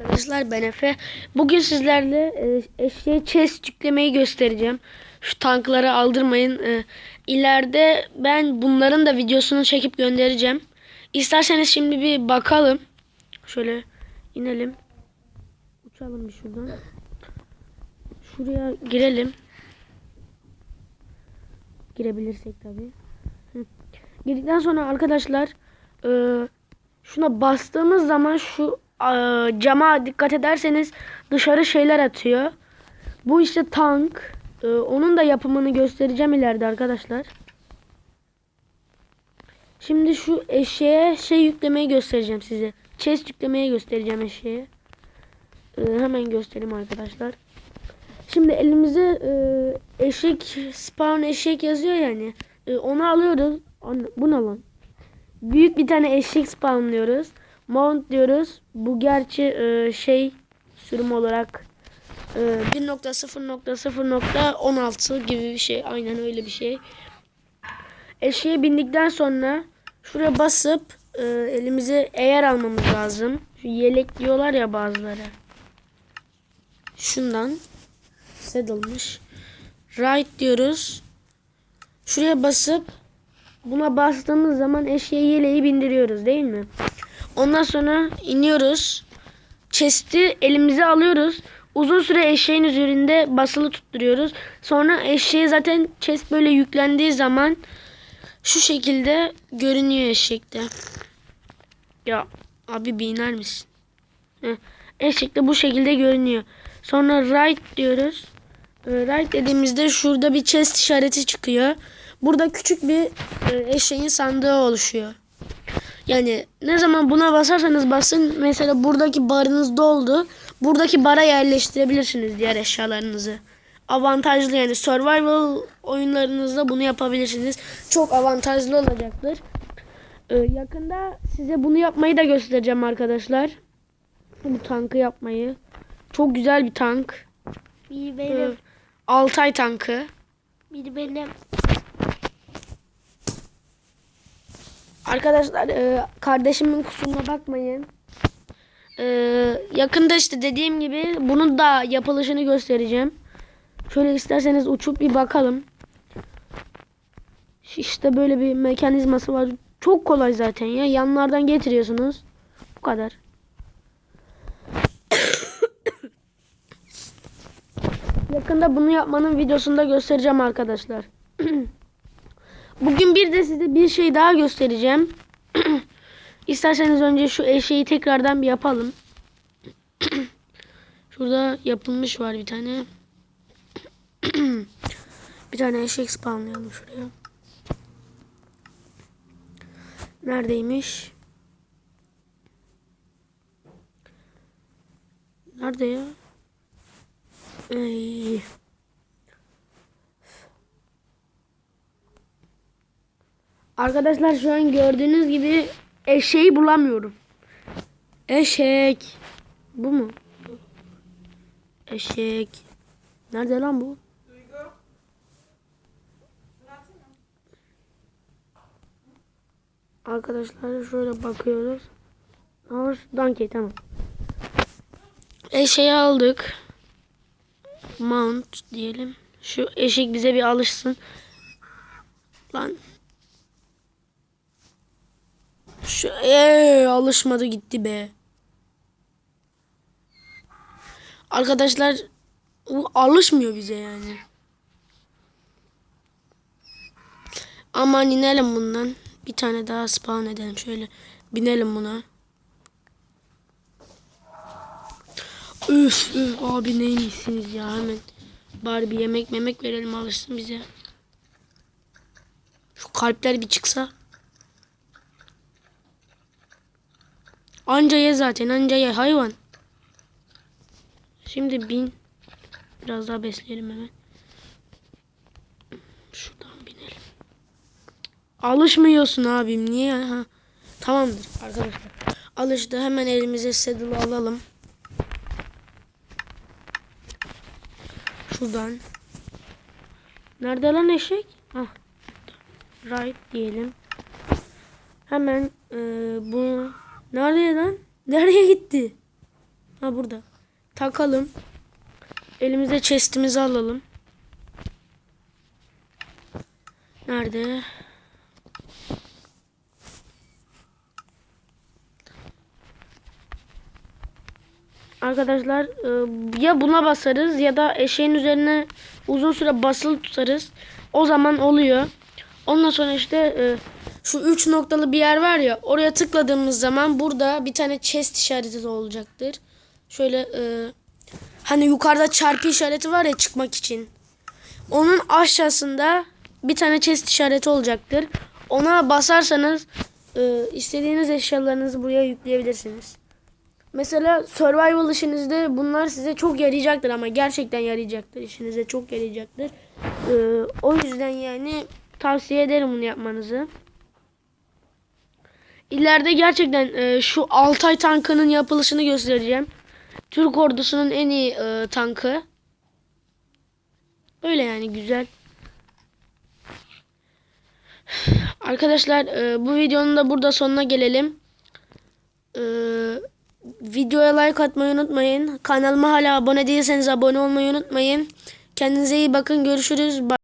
Arkadaşlar ben Efe. Bugün sizlerle e, eşeğe chest yüklemeyi göstereceğim. Şu tankları aldırmayın. E, ileride ben bunların da videosunu çekip göndereceğim. İsterseniz şimdi bir bakalım. Şöyle inelim. Uçalım bir şuradan. Şuraya girelim. Girebilirsek tabii. Hı. Girdikten sonra arkadaşlar e, şuna bastığımız zaman şu cama dikkat ederseniz dışarı şeyler atıyor. Bu işte tank. E, onun da yapımını göstereceğim ileride arkadaşlar. Şimdi şu eşeğe şey yüklemeyi göstereceğim size. Chest yüklemeyi göstereceğim eşeğe. E, hemen göstereyim arkadaşlar. Şimdi elimize e, eşek spawn eşek yazıyor yani. E, onu alıyoruz. Bu ne lan? Büyük bir tane eşek spawnlıyoruz. Mount diyoruz. Bu gerçi e, şey sürüm olarak e, 1.0.0.16 gibi bir şey. Aynen öyle bir şey. Eşeğe bindikten sonra şuraya basıp e, elimize eğer almamız lazım. Şu yelek diyorlar ya bazıları. Şundan saddle'mış. Right diyoruz. Şuraya basıp buna bastığımız zaman eşeğe yeleği bindiriyoruz değil mi? Ondan sonra iniyoruz. Chest'i elimize alıyoruz. Uzun süre eşeğin üzerinde basılı tutturuyoruz. Sonra eşeğe zaten chest böyle yüklendiği zaman şu şekilde görünüyor eşekte. Ya abi bir iner misin? Eşekte bu şekilde görünüyor. Sonra right diyoruz. Ee, Right dediğimizde şurada bir chest işareti çıkıyor. Burada küçük bir e, eşeğin sandığı oluşuyor. Yani ne zaman buna basarsanız basın mesela buradaki barınız doldu. Buradaki bara yerleştirebilirsiniz diğer eşyalarınızı. Avantajlı yani survival oyunlarınızda bunu yapabilirsiniz. Çok avantajlı olacaktır. Ee, yakında size bunu yapmayı da göstereceğim arkadaşlar. Bu tankı yapmayı. Çok güzel bir tank. Bir Ee, benim. Altay tankı. Bir benim. Arkadaşlar e, kardeşimin kusuruna bakmayın. E, yakında işte dediğim gibi bunun da yapılışını göstereceğim. Şöyle isterseniz uçup bir bakalım. İşte böyle bir mekanizması var. Çok kolay zaten ya. Yanlardan getiriyorsunuz. Bu kadar. Yakında bunu yapmanın videosunu da göstereceğim arkadaşlar. Bugün bir de size bir şey daha göstereceğim. İsterseniz önce şu eşeği tekrardan bir yapalım. Şurada yapılmış var bir tane. bir tane eşek spawnlayalım şuraya. Neredeymiş? Nerede ya? Ey. Arkadaşlar şu an gördüğünüz gibi eşeği bulamıyorum. Eşek. Bu mu? Eşek. Nerede lan bu? Arkadaşlar şöyle bakıyoruz. Aa, Donkey tamam. Eşeği aldık. Mount diyelim. Şu eşek bize bir alışsın. Lan Şu ee, alışmadı gitti be. Arkadaşlar alışmıyor bize yani. Aman inelim bundan. Bir tane daha spawn edelim şöyle. Binelim buna. Üf, üf abi neymişsiniz ya hemen. Bari bir yemek memek verelim alışsın bize. Şu kalpler bir çıksa. Anca ye zaten anca ye hayvan. Şimdi bin. Biraz daha besleyelim hemen. Şuradan binelim. Alışmıyorsun abim niye? Ha. Tamamdır arkadaşlar. Alıştı hemen elimize saddle alalım. Şuradan. Nerede lan eşek? Ah. Right diyelim. Hemen e, bunu Nerede lan? Nereye gitti? Ha burada. Takalım. Elimize chestimizi alalım. Nerede? Arkadaşlar e, ya buna basarız ya da eşeğin üzerine uzun süre basılı tutarız. O zaman oluyor. Ondan sonra işte e, şu üç noktalı bir yer var ya oraya tıkladığımız zaman burada bir tane chest işareti olacaktır. Şöyle e, hani yukarıda çarpı işareti var ya çıkmak için. Onun aşağısında bir tane chest işareti olacaktır. Ona basarsanız e, istediğiniz eşyalarınızı buraya yükleyebilirsiniz. Mesela survival işinizde bunlar size çok yarayacaktır ama gerçekten yarayacaktır. İşinize çok yarayacaktır. Ee, o yüzden yani tavsiye ederim bunu yapmanızı. İleride gerçekten e, şu Altay tankının yapılışını göstereceğim. Türk ordusunun en iyi e, tankı. Öyle yani güzel. Arkadaşlar e, bu videonun da burada sonuna gelelim. Ee, videoya like atmayı unutmayın. Kanalıma hala abone değilseniz abone olmayı unutmayın. Kendinize iyi bakın. Görüşürüz. Bye.